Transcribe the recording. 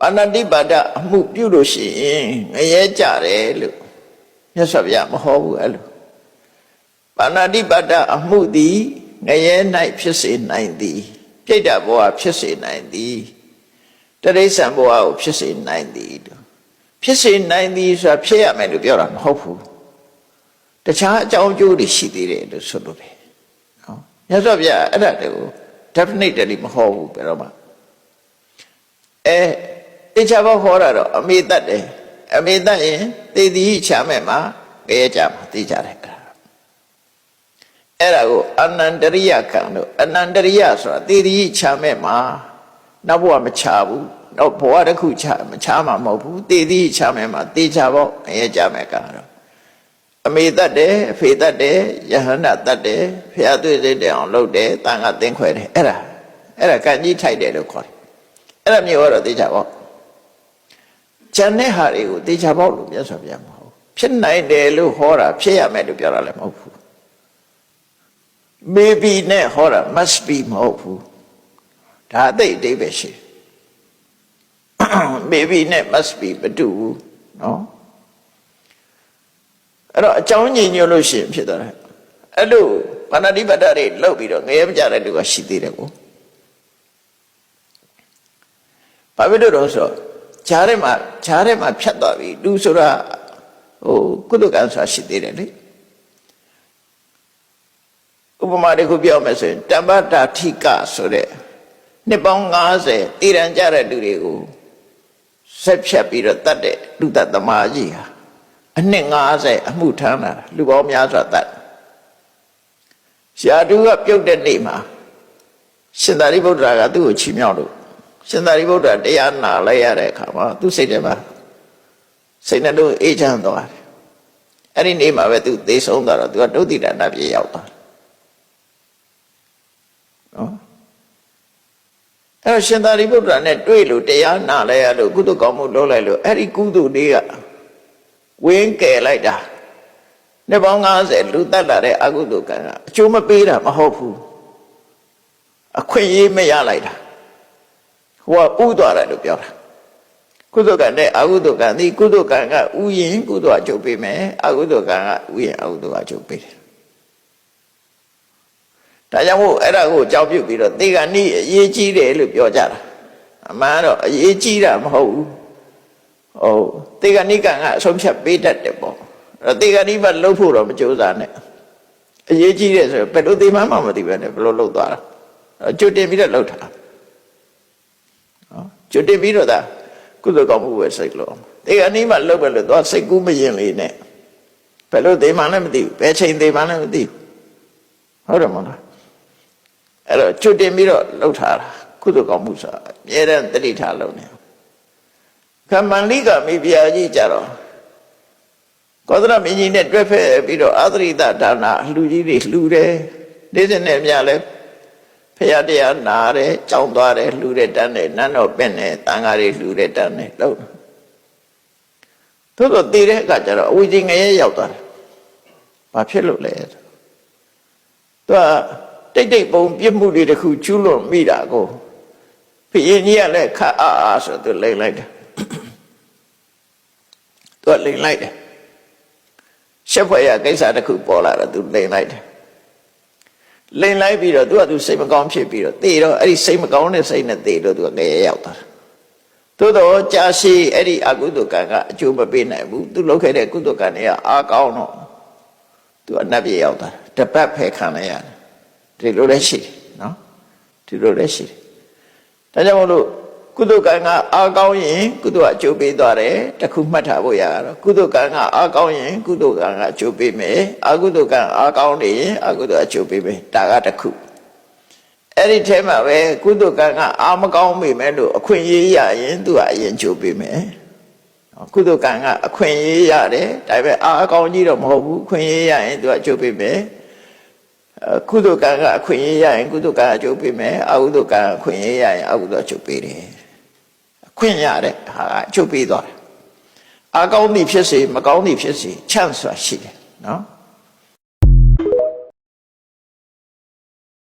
ပါဏာတိပါဒအမှုပြုလို့ရှိရင်ငရဲကြတယ်လို့မြတ်စွာဘုရားမဟောဘူးအဲ့လိုပါဏာတိပါဒအမှုသည်ငရဲ၌ဖြစ်စေနိုင်သည်ပြိတ္တဘဝဖြစ်စေနိုင်သည်တရိစ္ဆာန်ဘဝကိုဖြစ်စေနိုင်သည်လို့ဖြစ်စေနိုင်သည်ဆိုတာဖြစ်ရမယ်လို့ပြောတာမဟုတ်ဘူးတခြားအကြောင်းအကျိုးတွေရှိသေးတယ်လို့ဆိုလို့တယ်နော်မြတ်စွာဘုရားအဲ့ဒါတွေကို definitely မဟောဘူးဘယ်တော့မှအဲ တေချာဘောဟောတာတော့အမေတတ်တယ်အမေတတ်ရင်တေသည်ချာမဲ့မှာငရဲကြမှာသိကြတယ်အဲ့ဒါအဲ့ဒါကိုအနန္တရိယခံလို့အနန္တရိယဆိုတာတေသည်ချာမဲ့မှာနောက်ဘဝမချဘူးနောက်ဘဝတစ်ခုချမချမှာမဟုတ်ဘူးတေသည်ချမဲ့မှာတေချာဘောငရဲကြမဲ့ကတော့အမေတတ်တယ်အဖေတတ်တယ်ယဟန္တာတတ်တယ်ဖះသွေးစိတ်တယ်အောင်လုပ်တယ်တန်ခါသင်ခွဲတယ်အဲ့ဒါအဲ့ဒါကံကြီးထိုက်တယ်လို့ခေါ်တယ်အဲ့ဒါမျိုးတော့တေချာဘော ကျန်တဲ့ဟာတွေကိုတေချာဘောလို့မြတ်စွာဘုရားမဟုတ်ဖြစ်နိုင်တယ်လို့ဟောတာဖြစ်ရမယ်လို့ပြောတာလည်းမဟုတ်ဘူး maybe နဲ့ဟောတာ must be မဟုတ်ဘူးဒါအသိအတိပဲရှိတယ် maybe နဲ့ must be မတူဘူးเนาะအဲ့တော့အကြောင်းညင်ညွတ်လို့ရှိရင်ဖြစ်သွားတယ်အဲ့လိုပါဏာတိပတ္တတွေလောက်ပြီးတော့ငရဲမကြတဲ့လူကရှိသေးတယ်ကိုဘာဖြစ်လို့တော့ဆိုတော့ ဈာထဲမှာဈာထဲမှာဖြတ်သွားပြီလူဆိုတာဟိုကုသကံဆိုတာရှိသေးတယ်လေဥပမာတစ်ခုပြောမယ်ဆိုရင်တမ္ပတာထိကဆိုတဲ့နှစ်ပေါင်း90တည်ရန်ကြတဲ့လူတွေကိုဆက်ဖြတ်ပြီးတော့တတ်တဲ့လူတတ်သမားကြီးဟာအနှစ်90အမှုထမ်းလာတာလူပေါင်းများစွာတတ်ရှားတူကပြုတ်တဲ့နေ့မှာရှင်သာရိပုတ္တရာကသူ့ကိုချီးမြှောက်လို့ ရှင်သာရိပုတ္တရာတရားနာလိုက်ရတဲ့အခါမှာသူ့စိတ်ထဲမှာစိတ်နှလုံးအေးချမ်းသွားတယ်အဲ့ဒီနေ့မှာပဲသူသေဆုံးသွားတော့သူကဒုတိယနာပြေရောက်သွားတယ်နော်အဲ့တော့ရှင်သာရိပုတ္တရာနဲ့တွေ့လို့တရားနာလိုက်ရလို့ကုသကောင်းမှုလုပ်လိုက်လို့အဲ့ဒီကုသလေးကဝင်းကယ်လိုက်တာနှစ်ပေါင်း90လူတက်လာတဲ့အကုသကံကအကျိုးမပေးတာမဟုတ်ဘူးအခွင့်အရေးမရလိုက်တာ ဟိုကဥသွားတယ်လို့ပြောတာကုသကံနဲ့အကုသကံဒီကုသကံကဥယင်ကုသအကျုပ်ပေးမယ်အကုသကံကဥယင်အကုသအကျုပ်ပေးတယ်ဒါကြောင့်မို့အဲ့ဒါကိုအကြောင်းပြုပြီးတော့သေကဏိအရေးကြီးတယ်လို့ပြောကြတာအမှန်တော့အရေးကြီးတာမဟုတ်ဘူးဟုတ်သေကဏိကံကအဆုံးဖြတ်ပေးတတ်တယ်ပေါ့အဲ့တော့သေကဏိဘလှုပ်ဖို့တော့မကြိုးစားနဲ့အရေးကြီးတယ်ဆိုဘယ်လိုသေမှန်းမှမသိပဲနဲ့ဘယ်လိုလှုပ်သွားတာအဲ့ကျွတ်တင်ပြီးတော့လှုပ်တာနော် ကျွတ်တင်ပြီးတော့ဒါကုသကောင်းမှုပဲစိတ်လို့သေကဏိမှလှုပ်ပဲလို့သွားစိတ်ကူးမရင်လေးနဲ့ဘယ်လိုသေမှန်းလည်းမသိဘူးဘယ်ချိန်သေမှန်းလည်းမသိဘူးဟုတ်တယ်မဟုတ်လားအဲ့တော့ကျွတ်တင်ပြီးတော့လှုပ်ထားတာကုသကောင်းမှုဆိုတာအမြဲတမ်းတတိထားလုပ်နေကမ္မန္လိကမိဖုရားကြီးကြတော့ကောသရမင်းကြီးနဲ့တွဲဖက်ပြီးတော့အာသရိတဒါနာလူကြီးတွေလှူတယ်နေ့စဉ်နဲ့မြလဲ ဖရာတရားနာတယ်ကြောင်းသွားတယ်လှူတယ်တန်းတယ်နန်းတော်ပင့်တယ်တန်ဃာတွေလှူတယ်တန်းတယ်လို့သို့တော့တည်တဲ့အခါကျတော့အဝိဇ္ဇငရဲရောက်သွားတယ်ဘာဖြစ်လို့လဲသူကတိတ်တိတ်ပုံပြစ်မှုတွေတခုကျူးလွန်မိတာကိုဖရင်ကြီးကလည်းခတ်အားအားဆိုသူလိမ့်လိုက်တယ်သူကလိမ့်လိုက်တယ်ရှက်ဖွယ်ရကိစ္စတစ်ခုပေါ်လာတော့သူလိမ့်လိုက်တယ် လိမ့်လိုက်ပြီးတော့သူကသူစိတ်မကောင်းဖြစ်ပြီးတော့တေတော့အဲ့ဒီစိတ်မကောင်းတဲ့စိတ်နဲ့တေတော့သူကငရဲရောက်သွားတယ်သို့တော့ကြာရှည်အဲ့ဒီအကုသိုလ်ကံကအကျိုးမပေးနိုင်ဘူးသူလုပ်ခဲ့တဲ့ကုသိုလ်ကံတွေကအားကောင်းတော့သူအနတ်ပြေရောက်သွားတယ်တပတ်ဖယ်ခံလိုက်ရတယ်ဒီလိုလည်းရှိတယ်နော်ဒီလိုလည်းရှိတယ်ဒါကြောင့်မလို့ ကုသကံကအားကောင်းရင်ကုသကအကျိုးပေးသွားတယ်တခုမှတ်ထားဖို့ရတော့ကုသကံကအားကောင်းရင်ကုသကံကအကျိုးပေးမယ်အကုသကံအားကောင်းနေရင်အကုသအကျိုးပေးမယ်ဒါကတခုအဲ့ဒီထဲမှာပဲကုသကံကအားမကောင်းမိမယ်လို့အခွင့်အရေးရရင်သူကအရင်ကျိုးပေးမယ်ကုသကံကအခွင့်အရေးရတယ်ဒါပေမဲ့အားကောင်းကြီးတော့မဟုတ်ဘူးအခွင့်အရေးရရင်သူကအကျိုးပေးမယ်ကုသကံကအခွင့်အရေးရရင်ကုသကံအကျိုးပေးမယ်အကုသကံအခွင့်အရေးရရင်အကုသအကျိုးပေးတယ်အ ခွင့်ရတဲ့ဟာအကျိုးပေးသွားတယ်အကောင်းသည်ဖြစ်စေမကောင်းသည်ဖြစ်စေချမ်းစွာရှိတယ်နော်